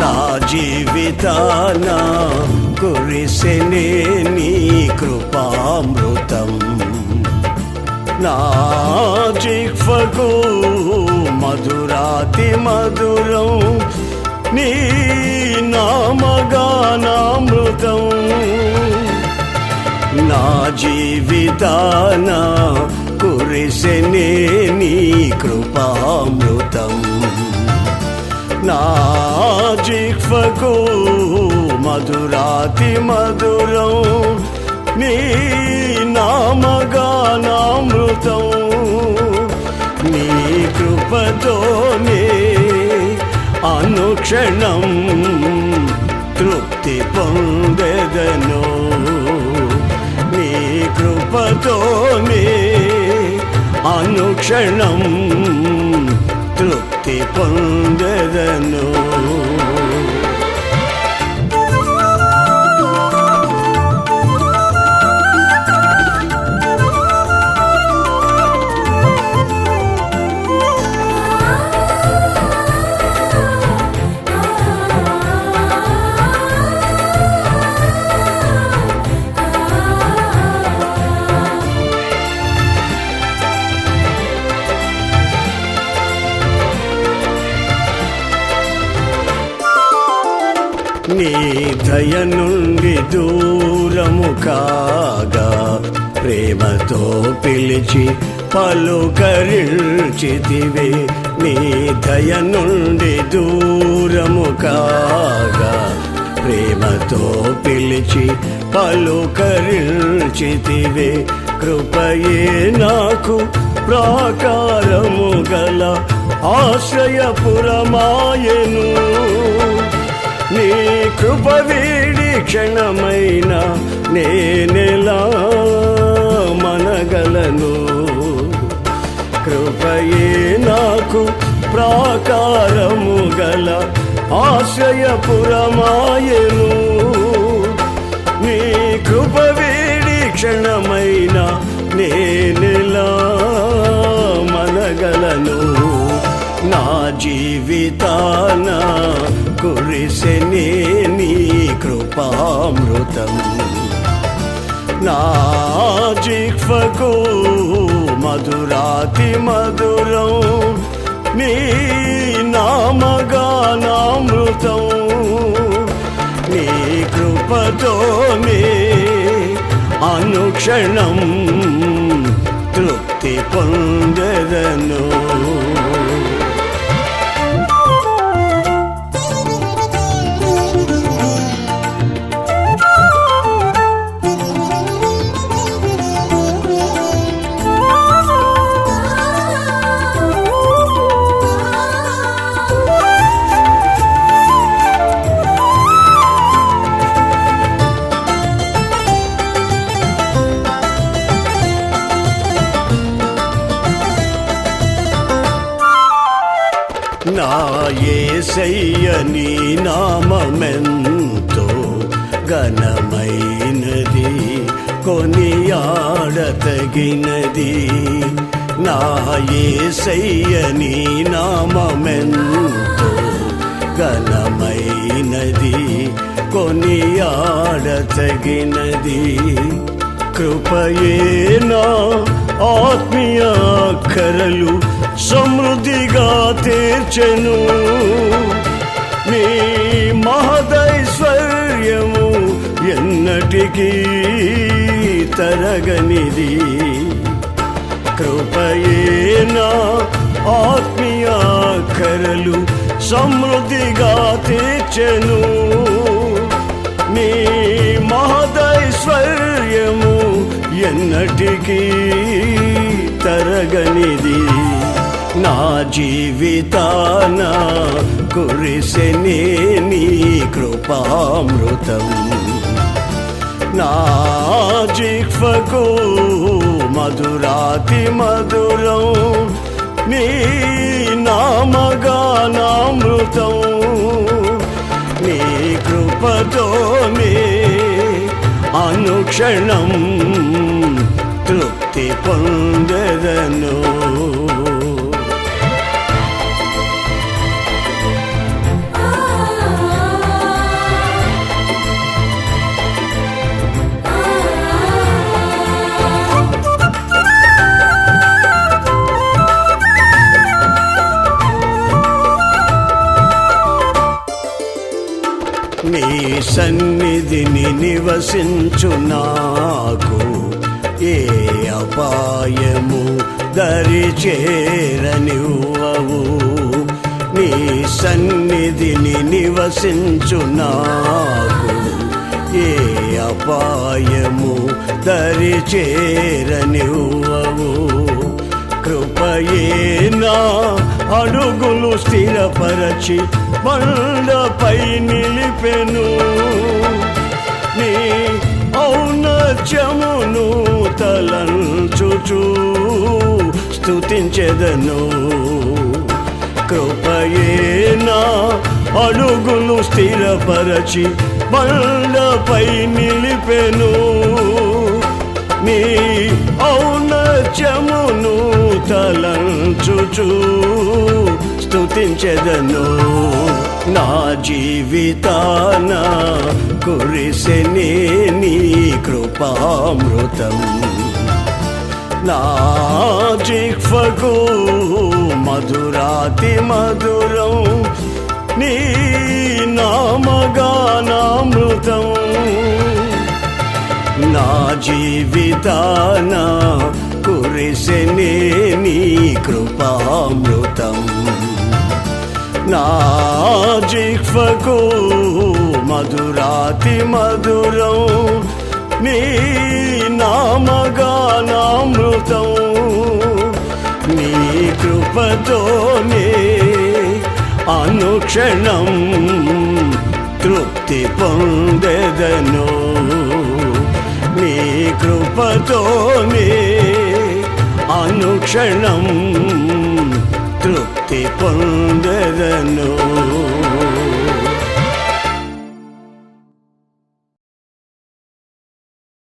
నా జీవితాన కురిసెనే నీ కృపామృతం. నా జిహ్వకు మధురాతి మధురం నీ నామగానామృతం నా జీవితాన కురిసెనే నీ కృపామృతం. నా మధురాతి మధురం నీ నామగానామృతం. నీ కృపతోనే అనుక్షణం తృప్తి పొందెదను. నీ కృపతోనే అనుక్షణం తృప్తి పొందెదను. నీ దయ నుండి దూరము కాగా ప్రేమతో పిలిచి పలుకరిచితివే నీ దయ నుండి దూరము కాగా ప్రేమతో పిలిచి పలుకరిచితివే కృపయే నాకు ప్రాకారము గల ఆశ్రయపురమాయను. నీ కృప వీడి క్షణమైన నేనెలా మనగలను. కృపయే నాకు ప్రాకారము గల ఆశ్రయపురమాయను. నీ కృప వీడి క్షణమైన నేనెలా మనగలను. నా జీవితానా కురిసెనే నీ కృపామృతం. నా జిహ్వకు మధురాతి మధురం నీ నామగానామృతం నీ కృపతోనే అనుక్షణం తృప్తి పొందదను. యేసయ్య నీ నామమెంతో ఘనమైనది కొనియాడతగినది. నా యేసయ్య నీ నామమెంతో ఘనమైనది కొనియాడతగినది. కృపయే నా ఆత్మీయ కరలు సమృద్ధిగా తీర్చెను. నీ మహదైశ్వర్యము ఎన్నటికీ తరగనిది. కృపయేనా ఆత్మీయ కరలు సమృద్ధిగా తీర్చెను. నీ మహదైశ్వర్యము ఎన్నటికీ తరగనిది. నా జీవితాన కురిసెనే నీ కృపామృతం. నా జిహ్వకు మధురాతి మధురం నీ నామగానామృతం. నీ కృపతోనే అనుక్షణం తృప్తి పొందెదను. సన్నిధిని నివసించు నాకు. ఏ అపాయము దరి చేరనివ్వవు. నీ సన్నిధిని నివసించు నాకు. ఏ అపాయము దరి చేరనివ్వవు. కృపయేనా అడుగులు స్థిరపరచి బండపై నిలిపెను. నీ ఔన్నత్యమును తలంచుచూ స్తుతించెదను. కృపయేనా అడుగులు స్థిరపరచి బండపై నిలిపెను. నీ ఔన్నత్యము తలంచుచూ స్తుతించెదను. నా జీవితాన కురిసెనే నీ కృపామృతం. నా జిహ్వకు మధురాతి మధురం నీ నామగానామృతం. నా జీవితానా కురిసెనే నీ కృపామృతం. నా జిహ్వకు మధురాతి మధురం నీ నామగానామృతం. నీ కృపతోనే అనుక్షణం తృప్తి పొందెదను. నీ కృపతోనే అనుక్షణం తృప్తి పొందదను.